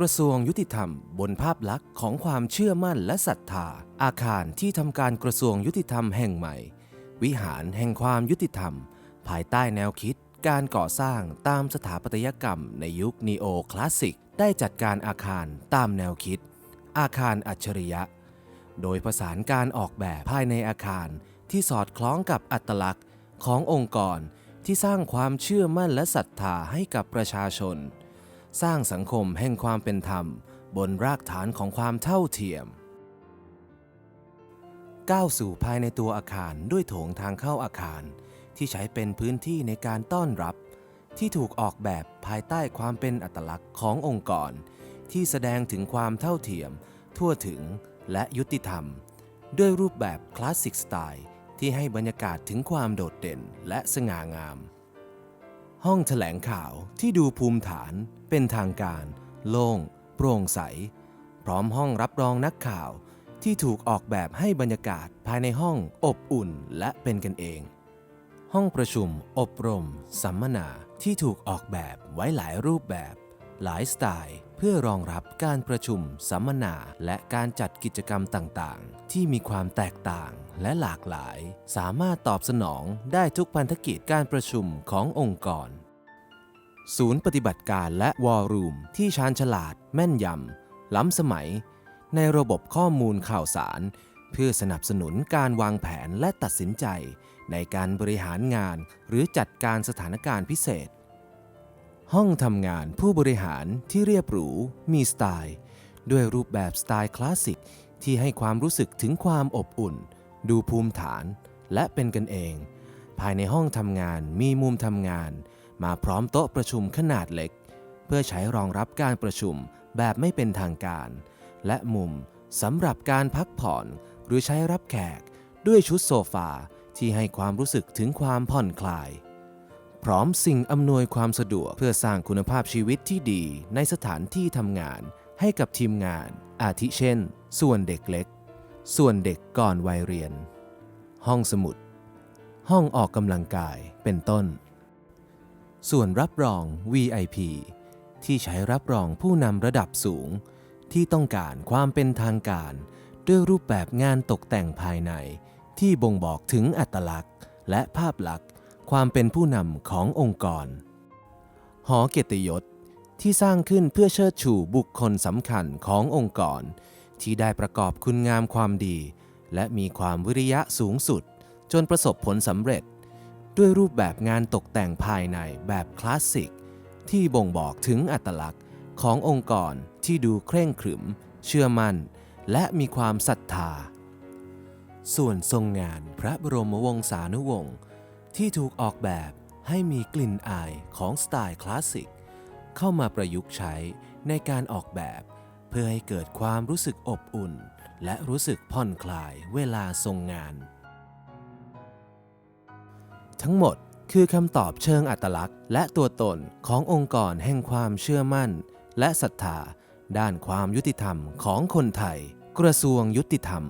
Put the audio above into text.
กระทรวงยุติธรรม บนภาพลักษณ์ของความเชื่อมั่นและศรัทธา อาคารที่ทำการกระทรวงยุติธรรมแห่งใหม่ วิหารแห่งความยุติธรรม ภายใต้แนวคิด การก่อสร้างตามสถาปัตยกรรมในยุคนีโอคลาสสิก ได้จัดการอาคารตามแนวคิด อาคารอัจฉริยะ โดยประสานการออกแบบภายในอาคารที่สอดคล้องกับอัตลักษณ์ขององค์กรที่สร้างความเชื่อมั่นและศรัทธาให้กับประชาชน สร้างสังคมแห่งความเป็นธรรม บนรากฐานของความเท่าเทียม ก้าวสู่ภายในตัวอาคารด้วยโถงทางเข้าอาคาร ที่ใช้เป็นพื้นที่ในการต้อนรับ ที่ถูกออกแบบภายใต้ความเป็นอัตลักษณ์ขององค์กร ที่แสดงถึงความเท่าเทียม ทั่วถึงและยุติธรรม ด้วยรูปแบบคลาสสิกสไตล์ที่ให้บรรยากาศถึงความโดดเด่นและสง่างาม ห้องแถลงข่าวที่ดูภูมิฐานเป็นทางการ โล่ง โปร่งใส พร้อมห้องรับรองนักข่าวที่ถูกออกแบบให้บรรยากาศภายในห้องอบอุ่นและเป็นกันเอง ห้องประชุมอบรม สัมมนาที่ถูกออกแบบไว้หลายรูปแบบ หลายสไตล์เพื่อรองรับการประชุม สัมมนาและการจัดกิจกรรมต่างๆ ที่มีความแตกต่าง และหลากหลาย สามารถตอบสนองได้ทุกพันธกิจการประชุมขององค์กร ศูนย์ปฏิบัติการและวอลลุ่มที่ชาญฉลาด แม่นยำ ล้ำสมัย ในระบบข้อมูลข่าวสาร เพื่อสนับสนุนการวางแผนและตัดสินใจ ในการบริหารงานหรือจัดการสถานการณ์พิเศษ ห้องทำงานผู้บริหารที่เรียบหรู มีสไตล์ ด้วยรูปแบบสไตล์คลาสสิกที่ให้ความรู้สึกถึงความอบอุ่น ดูภูมิฐาน และเป็นกันเอง ภายในห้องทำงานมีมุมทำงาน มาพร้อมโต๊ะประชุมขนาดเล็ก เพื่อใช้รองรับการประชุมแบบไม่เป็นทางการ และมุมสำหรับการพักผ่อนหรือใช้รับแขกด้วยชุดโซฟาที่ให้ความรู้สึกถึงความผ่อนคลาย พร้อมสิ่งอำนวยความสะดวกเพื่อสร้างคุณภาพชีวิตที่ดีในสถานที่ทำงานให้กับทีมงาน อาทิเช่น ส่วนเด็กเล็ก ส่วนเด็กก่อนวัยเรียน ห้องสมุด ห้องออกกำลังกายเป็นต้น ส่วนรับรอง VIP ที่ใช้รับรองผู้นำระดับสูง ที่ต้องการความเป็นทางการ ด้วยรูปแบบงานตกแต่งภายใน ที่บ่งบอกถึงอัตลักษณ์ และภาพลักษณ์ ความเป็นผู้นำขององค์กร หอเกียรติยศที่สร้างขึ้นเพื่อเชิดชูบุคคลสำคัญขององค์กร ที่ได้ประกอบคุณงามความดี และมีความวิริยะสูงสุด จนประสบผลสำเร็จ ด้วยรูปแบบงานตกแต่งภายในแบบคลาสสิก ที่บ่งบอกถึงอัตลักษณ์ขององค์กรที่ดูเคร่งขรึม เชื่อมั่น และมีความศรัทธา ส่วนทรงงานพระบรมวงศานุวงศ์ที่ถูกออกแบบให้มีกลิ่นอายของสไตล์คลาสสิก เข้ามาประยุกต์ใช้ในการออกแบบ เพื่อให้เกิดความรู้สึกอบอุ่น และรู้สึกผ่อนคลายเวลาทรงงาน ทั้งหมดคือคำตอบเชิงอัตลักษณ์ และตัวตนขององค์กรแห่งความเชื่อมั่น และศรัทธา ด้านความยุติธรรมของคนไทย กระทรวงยุติธรรม